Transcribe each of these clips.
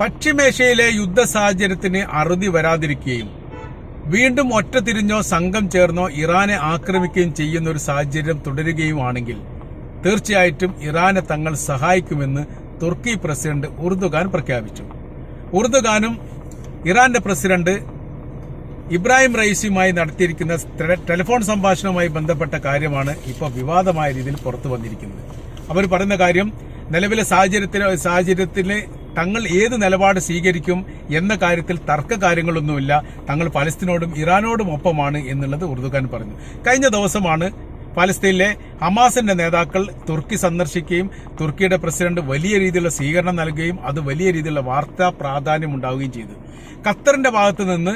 പശ്ചിമേഷ്യയിലെ യുദ്ധ സാഹചര്യത്തിന് അറുതി വരാതിരിക്കുകയും വീണ്ടും ഒറ്റ തിരിഞ്ഞോ സംഘം ചേർന്നോ ഇറാനെ ആക്രമിക്കുകയും ചെയ്യുന്ന ഒരു സാഹചര്യം തുടരുകയുമാണെങ്കിൽ തീർച്ചയായിട്ടും ഇറാനെ തങ്ങൾ സഹായിക്കുമെന്ന് തുർക്കി പ്രസിഡന്റ് ഉർദുഖാൻ പ്രഖ്യാപിച്ചു. ഉർദുഖാനും ഇറാന്റെ പ്രസിഡന്റ് ഇബ്രാഹിം റൈസിയുമായി നടത്തിയിരിക്കുന്ന ടെലിഫോൺ സംഭാഷണവുമായി ബന്ധപ്പെട്ട കാര്യമാണ് ഇപ്പോൾ വിവാദമായ രീതിയിൽ പുറത്തു വന്നിരിക്കുന്നത്. അവർ പറയുന്ന കാര്യം നിലവിലെ സാഹചര്യത്തിലെ സാഹചര്യത്തിൽ തങ്ങൾ ഏത് നിലപാട് സ്വീകരിക്കും എന്ന കാര്യത്തിൽ തർക്ക കാര്യങ്ങളൊന്നുമില്ല. തങ്ങൾ പലസ്തീനോടും ഇറാനോടും ഒപ്പമാണ് എന്നുള്ളത് ഉറുദുഖാൻ പറഞ്ഞു. കഴിഞ്ഞ ദിവസമാണ് പലസ്തീനിലെ ഹമാസിന്റെ നേതാക്കൾ തുർക്കി സന്ദർശിക്കുകയും തുർക്കിയുടെ പ്രസിഡന്റ് വലിയ രീതിയിലുള്ള സ്വീകരണം നൽകുകയും അത് വലിയ രീതിയിലുള്ള വാർത്താ പ്രാധാന്യം ഉണ്ടാവുകയും ചെയ്തു. ഖത്തറിന്റെ ഭാഗത്ത് നിന്ന്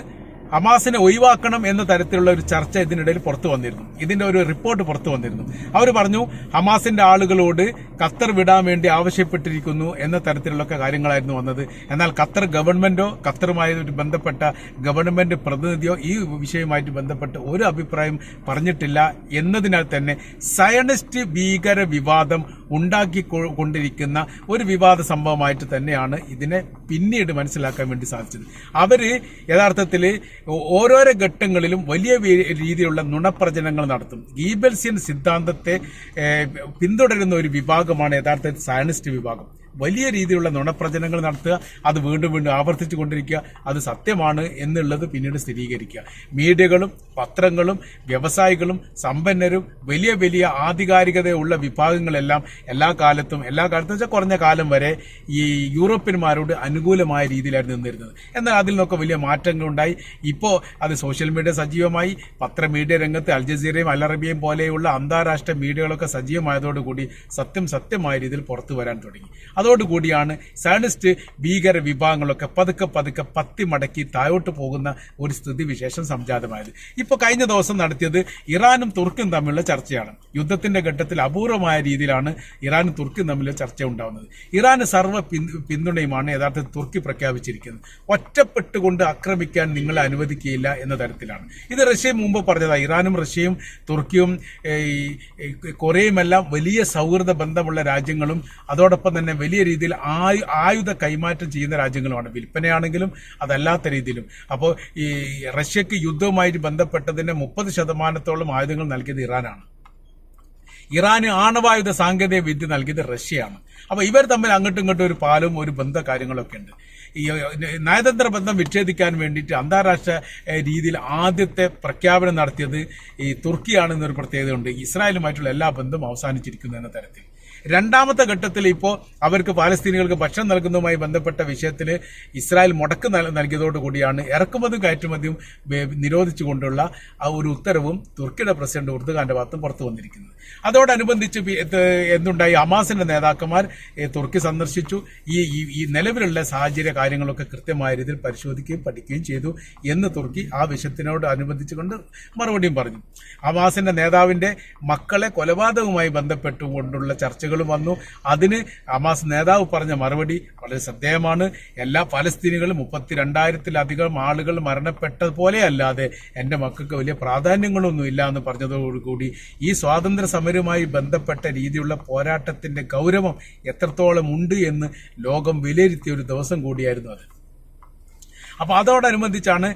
ഹമാസിനെ ഒഴിവാക്കണം എന്ന തരത്തിലുള്ള ഒരു ചർച്ച ഇതിനിടയിൽ പുറത്തു വന്നിരുന്നു. ഇതിന്റെ ഒരു റിപ്പോർട്ട് പുറത്തു വന്നിരുന്നു. അവർ പറഞ്ഞു ഹമാസിന്റെ ആളുകളോട് ഖത്തർ വിടാൻ വേണ്ടി ആവശ്യപ്പെട്ടിരിക്കുന്നു എന്ന തരത്തിലുള്ള കാര്യങ്ങളായിരുന്നു വന്നത്. എന്നാൽ ഖത്തർ ഗവൺമെന്റോ ഖത്തറുമായി ബന്ധപ്പെട്ട ഗവൺമെന്റ് പ്രതിനിധിയോ ഈ വിഷയവുമായിട്ട് ബന്ധപ്പെട്ട് ഒരു അഭിപ്രായം പറഞ്ഞിട്ടില്ല എന്നതിനാൽ തന്നെ സയണിസ്റ്റ് ഭീകര വിവാദം ഉണ്ടാക്കി കൊണ്ടിരിക്കുന്ന ഒരു വിവാദ സംഭവമായിട്ട് തന്നെയാണ് ഇതിനെ പിന്നീട് മനസ്സിലാക്കാൻ വേണ്ടി സാധിച്ചത്. അവർ യഥാർത്ഥത്തിൽ ഓരോരോ ഘട്ടങ്ങളിലും വലിയ രീതിയിലുള്ള നുണപ്രചനങ്ങൾ നടത്തും. ഗീബൽസിയൻ സിദ്ധാന്തത്തെ പിന്തുടരുന്ന ഒരു വിഭാഗമാണ് യഥാർത്ഥത്തിൽ സയനിസ്റ്റ് വിഭാഗം. വലിയ രീതിയിലുള്ള നുണപ്രചനങ്ങൾ നടത്തുക അത് വീണ്ടും വീണ്ടും ആവർത്തിച്ചു കൊണ്ടിരിക്കുക അത് സത്യമാണ് എന്നുള്ളത് പിന്നീട് സ്ഥിരീകരിക്കുക. മീഡിയകളും പത്രങ്ങളും വ്യവസായികളും സമ്പന്നരും വലിയ വലിയ ആധികാരികതയുള്ള വിഭാഗങ്ങളെല്ലാം എല്ലാ കാലത്തും എല്ലാ കാലത്തും വെച്ചാൽ കുറഞ്ഞ കാലം വരെ ഈ യൂറോപ്യന്മാരോട് അനുകൂലമായ രീതിയിലായിരുന്നു നിന്നിരുന്നത്. എന്നാൽ അതിൽ നിന്നൊക്കെ വലിയ മാറ്റങ്ങൾ ഉണ്ടായി. ഇപ്പോൾ അത് സോഷ്യൽ മീഡിയ സജീവമായി പത്ര മീഡിയ രംഗത്ത് അൽ ജസീറയും അൽ പോലെയുള്ള അന്താരാഷ്ട്ര മീഡിയകളൊക്കെ സജീവമായതോടുകൂടി സത്യം സത്യമായ രീതിയിൽ പുറത്തു വരാൻ തുടങ്ങി. അതോടുകൂടിയാണ് സയനിസ്റ്റ് ഭീകര വിഭാഗങ്ങളൊക്കെ പതുക്കെ പതുക്കെ പത്തി മടക്കി താഴോട്ട് പോകുന്ന ഒരു സ്ഥിതിവിശേഷം സംജാതമായത്. ഇപ്പോൾ കഴിഞ്ഞ ദിവസം നടത്തിയത് ഇറാനും തുർക്കും തമ്മിലുള്ള ചർച്ചയാണ്. യുദ്ധത്തിന്റെ ഘട്ടത്തിൽ അപൂർവമായ രീതിയിലാണ് ഇറാനും തുർക്കും തമ്മിലുള്ള ചർച്ച ഉണ്ടാവുന്നത്. ഇറാന് സർവ പിന്തു- പിന്തുണയുമാണ് യഥാർത്ഥത്തിൽ തുർക്കി പ്രഖ്യാപിച്ചിരിക്കുന്നത്. ഒറ്റപ്പെട്ടുകൊണ്ട് ആക്രമിക്കാൻ നിങ്ങളെ അനുവദിക്കുകയില്ല എന്ന തരത്തിലാണ്. ഇത് റഷ്യ മുമ്പ് പറഞ്ഞതാണ് ഇറാനും റഷ്യയും തുർക്കിയും ഈ കൊറിയയുമെല്ലാം വലിയ സൗഹൃദ ബന്ധമുള്ള രാജ്യങ്ങളും അതോടൊപ്പം തന്നെ വലിയ രീതിയിൽ ആയു- ആയുധ കൈമാറ്റം ചെയ്യുന്ന രാജ്യങ്ങളുമാണ്. വിൽപ്പനയാണെങ്കിലും അതല്ലാത്ത രീതിയിലും. അപ്പോൾ ഈ റഷ്യക്ക് യുദ്ധവുമായിട്ട് ബന്ധപ്പെട്ടതിന്റെ മുപ്പത് ശതമാനത്തോളം ആയുധങ്ങൾ നൽകിയത് ഇറാനാണ്. ഇറാന് ആണവായുധ സാങ്കേതിക വിദ്യ നൽകിയത് റഷ്യയാണ്. അപ്പോൾ ഇവർ തമ്മിൽ അങ്ങോട്ടും ഇങ്ങോട്ടും ഒരു പാലും ഒരു ബന്ധ കാര്യങ്ങളൊക്കെ ഉണ്ട്. ഈ നയതന്ത്ര ബന്ധം വിച്ഛേദിക്കാൻ വേണ്ടിയിട്ട് അന്താരാഷ്ട്ര രീതിയിൽ ആദ്യത്തെ പ്രഖ്യാപനം നടത്തിയത് ഈ തുർക്കിയാണെന്നൊരു പ്രത്യേകതയുണ്ട്. ഇസ്രായേലുമായിട്ടുള്ള എല്ലാ ബന്ധവും അവസാനിച്ചിരിക്കുന്നു എന്ന തരത്തിൽ. രണ്ടാമത്തെ ഘട്ടത്തിൽ ഇപ്പോൾ അവർക്ക് പാലസ്തീനികൾക്ക് ഭക്ഷണം നൽകുന്നതുമായി ബന്ധപ്പെട്ട വിഷയത്തിൽ ഇസ്രായേൽ മുടക്ക് നൽകിയതോടു കൂടിയാണ് ഇറക്കുമതിയും കയറ്റുമതിയും നിരോധിച്ചുകൊണ്ടുള്ള ആ ഒരു ഉത്തരവും തുർക്കിയുടെ പ്രസിഡന്റ് ഉർദുഖാന്റെ ഭാഗത്തും പുറത്തു വന്നിരിക്കുന്നത് അതോടനുബന്ധിച്ച് എന്തുണ്ടായി? ഹമാസിന്റെ നേതാക്കന്മാർ തുർക്കി സന്ദർശിച്ചു. ഈ ഈ- നിലവിലുള്ള സാഹചര്യ കാര്യങ്ങളൊക്കെ കൃത്യമായ രീതിയിൽ പരിശോധിക്കുകയും പഠിക്കുകയും ചെയ്തു എന്ന് തുർക്കി ആ വിഷയത്തിനോട് അനുബന്ധിച്ചുകൊണ്ട് മറുപടിയും പറഞ്ഞു. അമാസിന്റെ നേതാവിന്റെ മക്കളെ കൊലപാതകവുമായി ബന്ധപ്പെട്ടുകൊണ്ടുള്ള ചർച്ചകളും വന്നു. അതിന് ഹമാസ് നേതാവ് പറഞ്ഞ മറുപടി വളരെ ശ്രദ്ധേയമാണ്. എല്ലാ പലസ്തീനികളും മുപ്പത്തിരണ്ടായിരത്തിലധികം ആളുകൾ മരണപ്പെട്ട പോലെയല്ലാതെ എന്റെ മക്കൾക്ക് വലിയ പ്രാധാന്യങ്ങളൊന്നും ഇല്ല എന്ന് പറഞ്ഞതോടുകൂടി ഈ സ്വാതന്ത്ര്യ സമരവുമായി ബന്ധപ്പെട്ട രീതിയിലുള്ള പോരാട്ടത്തിന്റെ ഗൗരവം എത്രത്തോളം ഉണ്ട് എന്ന് ലോകം വിലയിരുത്തിയ ഒരു ദിവസം കൂടിയായിരുന്നു അത്. അപ്പൊ അതോടനുബന്ധിച്ചാണ്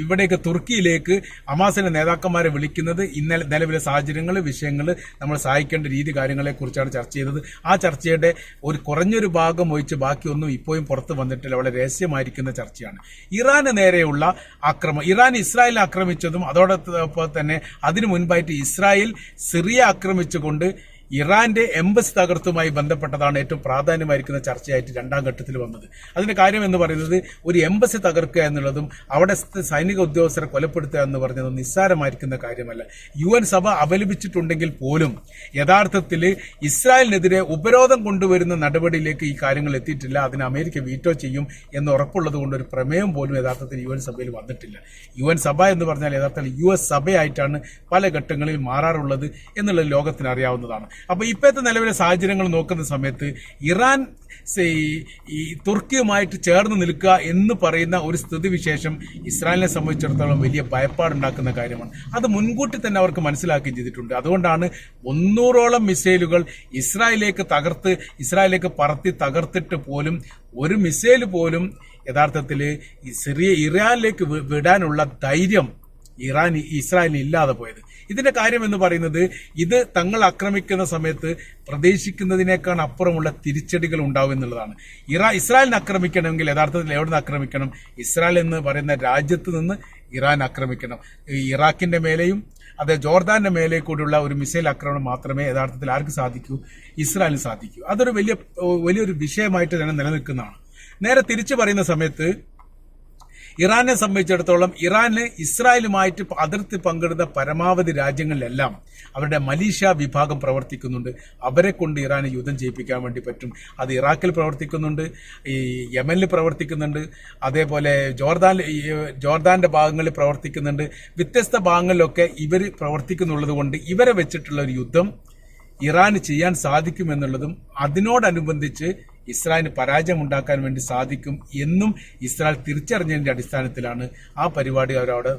ഇവിടേക്ക് തുർക്കിയിലേക്ക് ഹമാസിന്റെ നേതാക്കന്മാരെ വിളിക്കുന്നത്. ഇന്നലെ നിലവിലെ സാഹചര്യങ്ങൾ വിഷയങ്ങൾ നമ്മൾ സഹായിക്കേണ്ട രീതി കാര്യങ്ങളെ കുറിച്ചാണ് ചർച്ച ചെയ്തത്. ആ ചർച്ചയുടെ ഒരു കുറഞ്ഞൊരു ഭാഗം ഒഴിച്ച് ബാക്കിയൊന്നും ഇപ്പോഴും പുറത്ത് വന്നിട്ടില്ല. വളരെ രഹസ്യമായിരിക്കുന്ന ചർച്ചയാണ്. ഇറാന് നേരെയുള്ള ആക്രമണം ഇറാൻ ഇസ്രായേൽ ആക്രമിച്ചതും അതോടൊപ്പം തന്നെ അതിനു മുൻപായിട്ട് ഇസ്രായേൽ സിറിയ ആക്രമിച്ചുകൊണ്ട് ഇറാന്റെ എംബസി തകർത്തുമായി ബന്ധപ്പെട്ടതാണ് ഏറ്റവും പ്രാധാന്യമായിരിക്കുന്ന ചർച്ചയായിട്ട് രണ്ടാം ഘട്ടത്തിൽ വന്നത്. അതിന്റെ കാര്യം എന്ന് പറയുന്നത് ഒരു എംബസി തകർക്കുക എന്നുള്ളതും അവിടെ സൈനിക ഉദ്യോഗസ്ഥരെ കൊലപ്പെടുത്തുക എന്ന് പറഞ്ഞത് നിസ്സാരമായിരിക്കുന്ന കാര്യമല്ല. യു എൻ സഭ അപലപിച്ചിട്ടുണ്ടെങ്കിൽ പോലും യഥാർത്ഥത്തിൽ ഇസ്രായേലിനെതിരെ ഉപരോധം കൊണ്ടുവരുന്ന നടപടിയിലേക്ക് ഈ കാര്യങ്ങൾ എത്തിയിട്ടില്ല. അതിന് അമേരിക്ക വീറ്റോ ചെയ്യും എന്ന് ഉറപ്പുള്ളത് കൊണ്ട് ഒരു പ്രമേയം പോലും യഥാർത്ഥത്തിൽ യു എൻ സഭയിൽ വന്നിട്ടില്ല. യു എൻ സഭ എന്ന് പറഞ്ഞാൽ യഥാർത്ഥത്തിൽ യു എസ് സഭയായിട്ടാണ് പല ഘട്ടങ്ങളിൽ മാറാറുള്ളത് എന്നുള്ളത് ലോകത്തിന് അറിയാവുന്നതാണ്. അപ്പൊ ഇപ്പോഴത്തെ നിലവിലെ സാഹചര്യങ്ങൾ നോക്കുന്ന സമയത്ത് ഇറാൻ ഈ- തുർക്കിയുമായിട്ട് ചേർന്ന് നിൽക്കുക എന്ന് പറയുന്ന ഒരു സ്ഥിതിവിശേഷം ഇസ്രായേലിനെ സംബന്ധിച്ചിടത്തോളം വലിയ ഭയപ്പാടുണ്ടാക്കുന്ന കാര്യമാണ്. അത് മുൻകൂട്ടി തന്നെ അവർക്ക് മനസ്സിലാക്കുകയും ചെയ്തിട്ടുണ്ട്. അതുകൊണ്ടാണ് മുന്നൂറോളം മിസൈലുകൾ ഇസ്രായേലിലേക്ക് തകർത്ത് ഇസ്രായേലിലേക്ക് പറത്തി തകർത്തിട്ട് പോലും ഒരു മിസൈൽ പോലും യഥാർത്ഥത്തിൽ സിറിയ ഇറാനിലേക്ക് വിടാനുള്ള ധൈര്യം ഇറാൻ ഇസ്രായേലിന് ഇല്ലാതെ പോയത്. ഇതിന്റെ കാര്യം എന്ന് പറയുന്നത് ഇത് തങ്ങൾ ആക്രമിക്കുന്ന സമയത്ത് പ്രതീക്ഷിക്കുന്നതിനേക്കാൾ അപ്പുറമുള്ള തിരിച്ചടികൾ ഉണ്ടാവും എന്നുള്ളതാണ്. ഇറാ ഇസ്രായേലിനെ ആക്രമിക്കണമെങ്കിൽ യഥാർത്ഥത്തിൽ എവിടെ നിന്ന് ആക്രമിക്കണം? ഇസ്രായേൽ എന്ന് പറയുന്ന രാജ്യത്ത് നിന്ന് ഇറാൻ ആക്രമിക്കണം. ഇറാഖിന്റെ മേലെയും അത് ജോർദാന്റെ മേലെ കൂടിയുള്ള ഒരു മിസൈൽ ആക്രമണം മാത്രമേ യഥാർത്ഥത്തിൽ ആർക്ക് സാധിക്കൂ? ഇസ്രായേലിന് സാധിക്കൂ. അതൊരു വലിയ വലിയൊരു വിഷയമായിട്ട് തന്നെ നിലനിൽക്കുന്നതാണ്. നേരെ തിരിച്ചു പറയുന്ന സമയത്ത് ഇറാനെ സംബന്ധിച്ചിടത്തോളം ഇറാന് ഇസ്രായേലുമായിട്ട് അതിർത്തി പങ്കിടുന്ന പരമാവധി രാജ്യങ്ങളിലെല്ലാം അവരുടെ മലീഷ്യ വിഭാഗം പ്രവർത്തിക്കുന്നുണ്ട്. അവരെ കൊണ്ട് ഇറാന് യുദ്ധം ചെയ്യിപ്പിക്കാൻ വേണ്ടി പറ്റും. അത് ഇറാഖിൽ പ്രവർത്തിക്കുന്നുണ്ട്. ഈ യമനിൽ പ്രവർത്തിക്കുന്നുണ്ട്. അതേപോലെ ജോർദാൻ ജോർദാന്റെ ഭാഗങ്ങളിൽ പ്രവർത്തിക്കുന്നുണ്ട്. വ്യത്യസ്ത ഭാഗങ്ങളിലൊക്കെ ഇവർ പ്രവർത്തിക്കുന്നുള്ളത് കൊണ്ട് ഇവരെ വെച്ചിട്ടുള്ള ഒരു യുദ്ധം ഇറാന് ചെയ്യാൻ സാധിക്കുമെന്നുള്ളതും അതിനോടനുബന്ധിച്ച് ഇസ്രായേലിന് പരാജയം ഉണ്ടാക്കാൻ വേണ്ടി സാധിക്കും എന്നും ഇസ്രായേൽ തിരിച്ചറിഞ്ഞതിന്റെ അടിസ്ഥാനത്തിലാണ് ആ പരിപാടി അവരവിടെ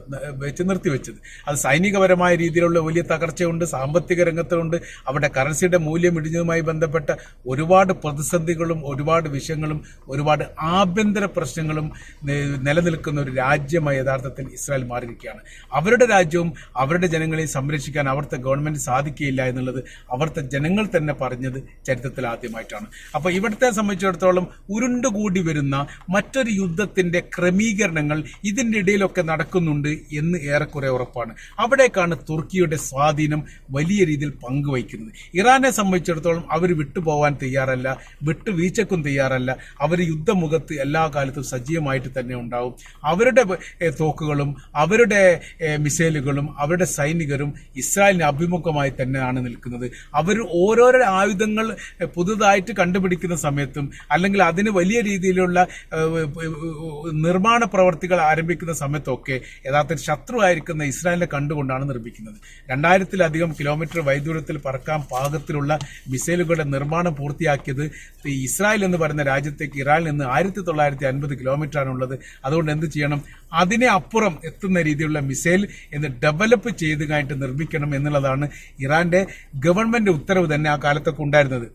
വെച്ച് നിർത്തിവെച്ചത് അത് സൈനികപരമായ രീതിയിലുള്ള വലിയ തകർച്ചയുണ്ട് സാമ്പത്തിക രംഗത്തുണ്ട്. അവിടെ കറൻസിയുടെ മൂല്യം ഇടിഞ്ഞതുമായി ബന്ധപ്പെട്ട ഒരുപാട് പ്രതിസന്ധികളും ഒരുപാട് വിഷയങ്ങളും ഒരുപാട് ആഭ്യന്തര പ്രശ്നങ്ങളും നിലനിൽക്കുന്ന ഒരു രാജ്യമായി യഥാർത്ഥത്തിൽ ഇസ്രായേൽ മാറിയിരിക്കുകയാണ്. അവരുടെ രാജ്യവും അവരുടെ ജനങ്ങളെയും സംരക്ഷിക്കാൻ അവിടുത്തെ ഗവൺമെന്റ് സാധിക്കുകയില്ല എന്നുള്ളത് അവിടുത്തെ ജനങ്ങൾ തന്നെ പറഞ്ഞത് ചരിത്രത്തിൽ ആദ്യമായിട്ടാണ്. അപ്പോൾ ഇവിടുത്തെ സംബന്ധിച്ചിടത്തോളം ഉരുണ്ടുകൂടി വരുന്ന മറ്റൊരു യുദ്ധത്തിന്റെ ക്രമീകരണങ്ങൾ ഇതിന്റെ ഇടയിലൊക്കെ നടക്കുന്നുണ്ട് എന്ന് ഏറെക്കുറെ ഉറപ്പാണ്. അവിടേക്കാണ് തുർക്കിയുടെ സ്വാധീനം വലിയ രീതിയിൽ പങ്കുവയ്ക്കുന്നത് ഇറാനെ സംബന്ധിച്ചിടത്തോളം അവർ വിട്ടുപോകാൻ തയ്യാറല്ല വിട്ടുവീഴ്ചക്കും തയ്യാറല്ല. അവർ യുദ്ധമുഖത്ത് എല്ലാ കാലത്തും സജീവമായിട്ട് തന്നെ ഉണ്ടാവും. അവരുടെ തോക്കുകളും അവരുടെ മിസൈലുകളും അവരുടെ സൈനികരും ഇസ്രായേലിന് അഭിമുഖമായി തന്നെയാണ് നിൽക്കുന്നത്. അവർ ഓരോരോ ആയുധങ്ങൾ പുതുതായിട്ട് കണ്ടുപിടിക്കുന്ന സമയത്തും അല്ലെങ്കിൽ അതിന് വലിയ രീതിയിലുള്ള നിർമ്മാണ പ്രവർത്തികൾ ആരംഭിക്കുന്ന സമയത്തൊക്കെ യഥാർത്ഥത്തിൽ ശത്രുവായിരിക്കുന്ന ഇസ്രായേലിനെ കണ്ടുകൊണ്ടാണ് നിർമ്മിക്കുന്നത്. രണ്ടായിരത്തിലധികം കിലോമീറ്റർ വൈദൂരത്തിൽ പറക്കാൻ പാകത്തിലുള്ള മിസൈലുകളുടെ നിർമ്മാണം പൂർത്തിയാക്കിയത് ഇസ്രായേൽ എന്ന് പറയുന്ന രാജ്യത്തേക്ക് ഇറാനിൽ നിന്ന് ആയിരത്തി തൊള്ളായിരത്തി അൻപത് കിലോമീറ്ററാണുള്ളത് അതുകൊണ്ട് എന്ത് ചെയ്യണം? അതിനെ അപ്പുറം എത്തുന്ന രീതിയിലുള്ള മിസൈൽ എന്ന് ഡെവലപ്പ് ചെയ്ത് കഴിഞ്ഞിട്ട് നിർമ്മിക്കണം എന്നുള്ളതാണ് ഇറാന്റെ ഗവൺമെന്റ് ഉത്തരവ് തന്നെ ആ കാലത്തൊക്കെ ഉണ്ടായിരുന്നത്.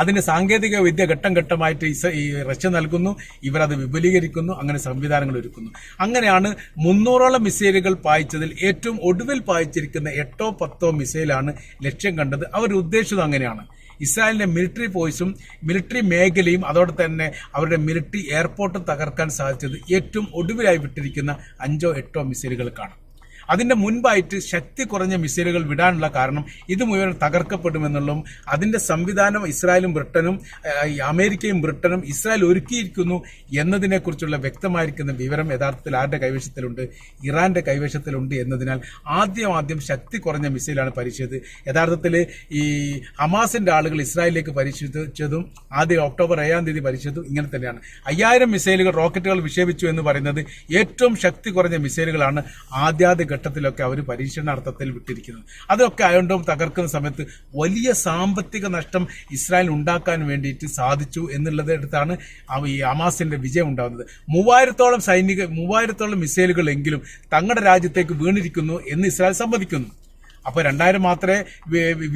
അതിന്റെ സാങ്കേതിക വിദ്യ ഘട്ടം ഘട്ടമായിട്ട് ഈ റഷ്യ നൽകുന്നു ഇവരത് വിപുലീകരിക്കുന്നു അങ്ങനെ സംവിധാനങ്ങൾ ഒരുക്കുന്നു. അങ്ങനെയാണ് മുന്നൂറോളം മിസൈലുകൾ പായിച്ചതിൽ ഏറ്റവും ഒടുവിൽ പായിച്ചിരിക്കുന്ന എട്ടോ പത്തോ മിസൈലാണ് ലക്ഷ്യം കണ്ടത്. അവർ ഉദ്ദേശിച്ചത് അങ്ങനെയാണ്. ഇസ്രായേലിന്റെ മിലിറ്ററി ഫോഴ്സും മിലിറ്ററി മേഖലയും അതോടെ തന്നെ അവരുടെ മിലിറ്ററി എയർപോർട്ടും തകർക്കാൻ സാധിച്ചത് ഏറ്റവും ഒടുവിലായി വിട്ടിരിക്കുന്ന അഞ്ചോ എട്ടോ മിസൈലുകൾക്കാണ് അതിന്റെ മുൻപായിട്ട് ശക്തി കുറഞ്ഞ മിസൈലുകൾ വിടാനുള്ള കാരണം ഇത് മുഴുവൻ തകർക്കപ്പെടുമെന്നുള്ളതും അതിന്റെ സംവിധാനം ഇസ്രായേലും ബ്രിട്ടനും അമേരിക്കയും ബ്രിട്ടനും ഇസ്രായേൽ ഒരുക്കിയിരിക്കുന്നു എന്നതിനെക്കുറിച്ചുള്ള വ്യക്തമായിരിക്കുന്ന വിവരം യഥാർത്ഥത്തിൽ ആരുടെ കൈവശത്തിലുണ്ട്? ഇറാന്റെ കൈവശത്തിലുണ്ട് എന്നതിനാൽ ആദ്യം ആദ്യം ശക്തി കുറഞ്ഞ മിസൈലാണ് പരീക്ഷിച്ചത് യഥാർത്ഥത്തിൽ ഈ ഹമാസിന്റെ ആളുകൾ ഇസ്രായേലിലേക്ക് പരീക്ഷിച്ചതും ആദ്യം ഒക്ടോബർ ഏഴാം തീയതി പരീക്ഷിച്ചതും ഇങ്ങനെ തന്നെയാണ്. അയ്യായിരം മിസൈലുകൾ റോക്കറ്റുകൾ വിക്ഷേപിച്ചു എന്ന് പറയുന്നത് ഏറ്റവും ശക്തി കുറഞ്ഞ മിസൈലുകളാണ് ആദ്യാദ്യ ഘട്ടത്തിലൊക്കെ അവർ പരീക്ഷണാർത്ഥത്തിൽ വിട്ടിരിക്കുന്നത് അതൊക്കെ അയോണ്ടോം തകർക്കുന്ന സമയത്ത് വലിയ സാമ്പത്തിക നഷ്ടം ഇസ്രായേൽ ഉണ്ടാക്കാൻ വേണ്ടിയിട്ട് സാധിച്ചു എന്നുള്ളത് എടുത്താണ് ഈ അമാസിന്റെ വിജയം ഉണ്ടാകുന്നത്. മൂവായിരത്തോളം സൈനിക മൂവായിരത്തോളം മിസൈലുകൾ എങ്കിലും തങ്ങളുടെ രാജ്യത്തേക്ക് വീണിരിക്കുന്നു എന്ന് ഇസ്രായേൽ സമ്മതിക്കുന്നു. അപ്പൊ രണ്ടായിരം മാത്രമേ വി- വി-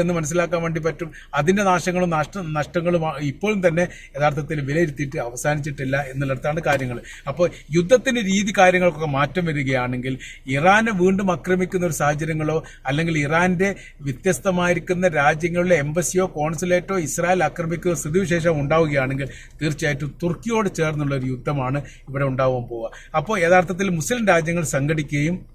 എന്ന് മനസ്സിലാക്കാൻ വേണ്ടി പറ്റും. അതിന്റെ നാശങ്ങളും നഷ്ട നഷ്ടങ്ങളും ഇപ്പോഴും തന്നെ യഥാർത്ഥത്തിൽ വിലയിരുത്തിയിട്ട് അവസാനിച്ചിട്ടില്ല എന്നുള്ളിടത്താണ് കാര്യങ്ങൾ. അപ്പോൾ യുദ്ധത്തിന്റെ രീതി കാര്യങ്ങൾക്കൊക്കെ മാറ്റം വരികയാണെങ്കിൽ ഇറാനെ വീണ്ടും ആക്രമിക്കുന്ന ഒരു സാഹചര്യങ്ങളോ അല്ലെങ്കിൽ ഇറാന്റെ വ്യത്യസ്തമായിരിക്കുന്ന രാജ്യങ്ങളിലെ എംബസിയോ കോൺസുലേറ്റോ ഇസ്രായേൽ ആക്രമിക്കുന്ന സ്ഥിതിവിശേഷം ഉണ്ടാവുകയാണെങ്കിൽ തീർച്ചയായിട്ടും തുർക്കിയോട് ചേർന്നുള്ള ഒരു യുദ്ധമാണ് ഇവിടെ ഉണ്ടാവാൻ പോവുക. അപ്പോൾ യഥാർത്ഥത്തിൽ മുസ്ലിം രാജ്യങ്ങൾ സംഘടിക്കുകയും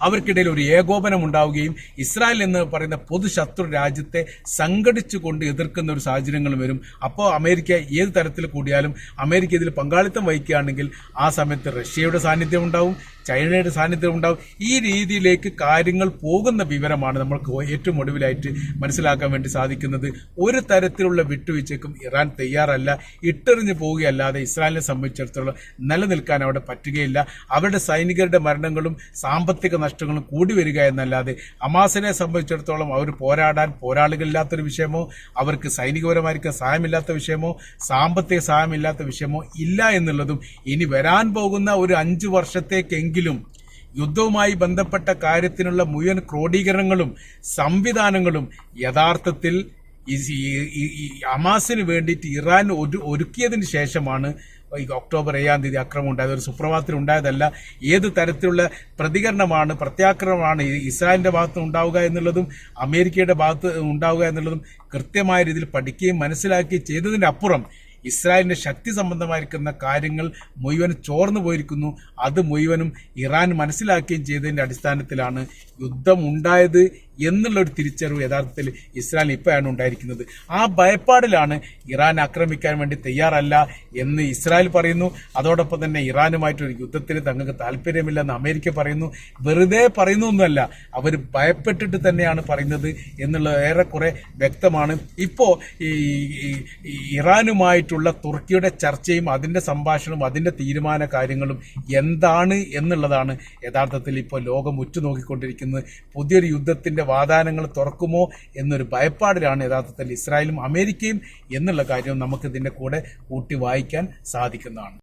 അവർക്കിടയിൽ ഒരു ഏകോപനം ഉണ്ടാവുകയും ഇസ്രായേൽ എന്ന് പറയുന്ന പൊതുശത്രു രാജ്യത്തെ സംഘടിച്ചുകൊണ്ട് എതിർക്കുന്ന ഒരു സാഹചര്യങ്ങൾ വരും. അപ്പോൾ അമേരിക്ക ഏത് തരത്തിൽ കൂടിയാലും അമേരിക്ക ഇതിൽ പങ്കാളിത്തം വഹിക്കുകയാണെങ്കിൽ ആ സമയത്ത് റഷ്യയുടെ സാന്നിധ്യം ഉണ്ടാവും ചൈനയുടെ സാന്നിധ്യം ഉണ്ടാവും. ഈ രീതിയിലേക്ക് കാര്യങ്ങൾ പോകുന്ന വിവരമാണ് നമ്മൾക്ക് ഏറ്റവും ഒടുവിലായിട്ട് മനസ്സിലാക്കാൻ വേണ്ടി സാധിക്കുന്നത്. ഒരു തരത്തിലുള്ള വിട്ടുവീഴ്ചയ്ക്കും ഇറാൻ തയ്യാറല്ല. ഇട്ടെറിഞ്ഞു പോവുകയല്ലാതെ ഇസ്രായേലിനെ സംബന്ധിച്ചിടത്തോളം നിലനിൽക്കാൻ അവിടെ പറ്റുകയില്ല. അവരുടെ സൈനികരുടെ മരണങ്ങളും സാമ്പത്തിക നഷ്ടങ്ങളും കൂടി വരിക എന്നല്ലാതെ ഹമാസിനെ സംബന്ധിച്ചിടത്തോളം അവർ പോരാടാൻ പോരാളികളില്ലാത്തൊരു വിഷയമോ അവർക്ക് സൈനികപരമായിരിക്കാൻ സഹായമില്ലാത്ത വിഷയമോ സാമ്പത്തിക സഹായമില്ലാത്ത വിഷയമോ ഇല്ല എന്നുള്ളതും ഇനി വരാൻ പോകുന്ന ഒരു അഞ്ചു വർഷത്തേക്കെങ്കിലും യുദ്ധവുമായി ബന്ധപ്പെട്ട കാര്യത്തിനുള്ള മുഴുവൻ ക്രോഡീകരണങ്ങളും സംവിധാനങ്ങളും യഥാർത്ഥത്തിൽ അമാസിന് വേണ്ടിയിട്ട് ഇറാൻ ഒരു ഒരുക്കിയതിന് ശേഷമാണ് ഈ ഒക്ടോബർ ഏഴാം തീയതി അക്രമം ഉണ്ടായത്. ഒരു സുപ്രഭാതത്തിൽ ഉണ്ടായതല്ല. ഏത് തരത്തിലുള്ള പ്രതികരണമാണ് പ്രത്യാക്രമമാണ് ഇസ്രായേലിന്റെ ഭാഗത്ത് ഉണ്ടാവുക എന്നുള്ളതും അമേരിക്കയുടെ ഭാഗത്ത് ഉണ്ടാവുക എന്നുള്ളതും കൃത്യമായ രീതിയിൽ പഠിക്കുകയും മനസ്സിലാക്കുകയും ചെയ്തതിന്റെ അപ്പുറം ഇസ്രായേലിന്റെ ശക്തി സംബന്ധമായിരിക്കുന്ന കാര്യങ്ങൾ മുഴുവൻ ചോർന്നു പോയിരിക്കുന്നു. അത് മുഴുവനും ഇറാൻ മനസ്സിലാക്കുകയും ചെയ്തതിന്റെ അടിസ്ഥാനത്തിലാണ് യുദ്ധം ഉണ്ടായത് എന്നുള്ള ഒരു തിരിച്ചറിവ് യഥാർത്ഥത്തിൽ ഇസ്രായേൽ ഇപ്പോഴാണ് ഉണ്ടായിരിക്കുന്നത്. ആ ഭയപ്പാടിലാണ് ഇറാൻ ആക്രമിക്കാൻ വേണ്ടി തയ്യാറല്ല എന്ന് ഇസ്രായേൽ പറയുന്നു. അതോടൊപ്പം തന്നെ ഇറാനുമായിട്ടൊരു യുദ്ധത്തിന് തങ്ങൾക്ക് താല്പര്യമില്ലെന്ന് അമേരിക്ക പറയുന്നു. വെറുതെ പറയുന്നു ഒന്നുമല്ല അവർ ഭയപ്പെട്ടിട്ട് തന്നെയാണ് പറയുന്നത് എന്നുള്ളത് ഏറെക്കുറെ വ്യക്തമാണ്. ഇപ്പോൾ ഈ ഇറാനുമായിട്ടുള്ള തുർക്കിയുടെ ചർച്ചയും അതിന്റെ സംഭാഷണവും അതിന്റെ തീരുമാന കാര്യങ്ങളും എന്താണ് എന്നുള്ളതാണ് യഥാർത്ഥത്തിൽ ഇപ്പോൾ ലോകം ഉറ്റുനോക്കിക്കൊണ്ടിരിക്കുന്നത്. പുതിയൊരു യുദ്ധത്തിന്റെ വാദാനങ്ങൾ തുറക്കുമോ എന്നൊരു ഭയപ്പാടിലാണ് യഥാർത്ഥത്തിൽ ഇസ്രായേലും അമേരിക്കയും എന്നുള്ള കാര്യം നമുക്ക് ഇതിന്റെ കൂടെ കൂട്ടി വായിക്കാൻ സാധിക്കുന്നതാണ്.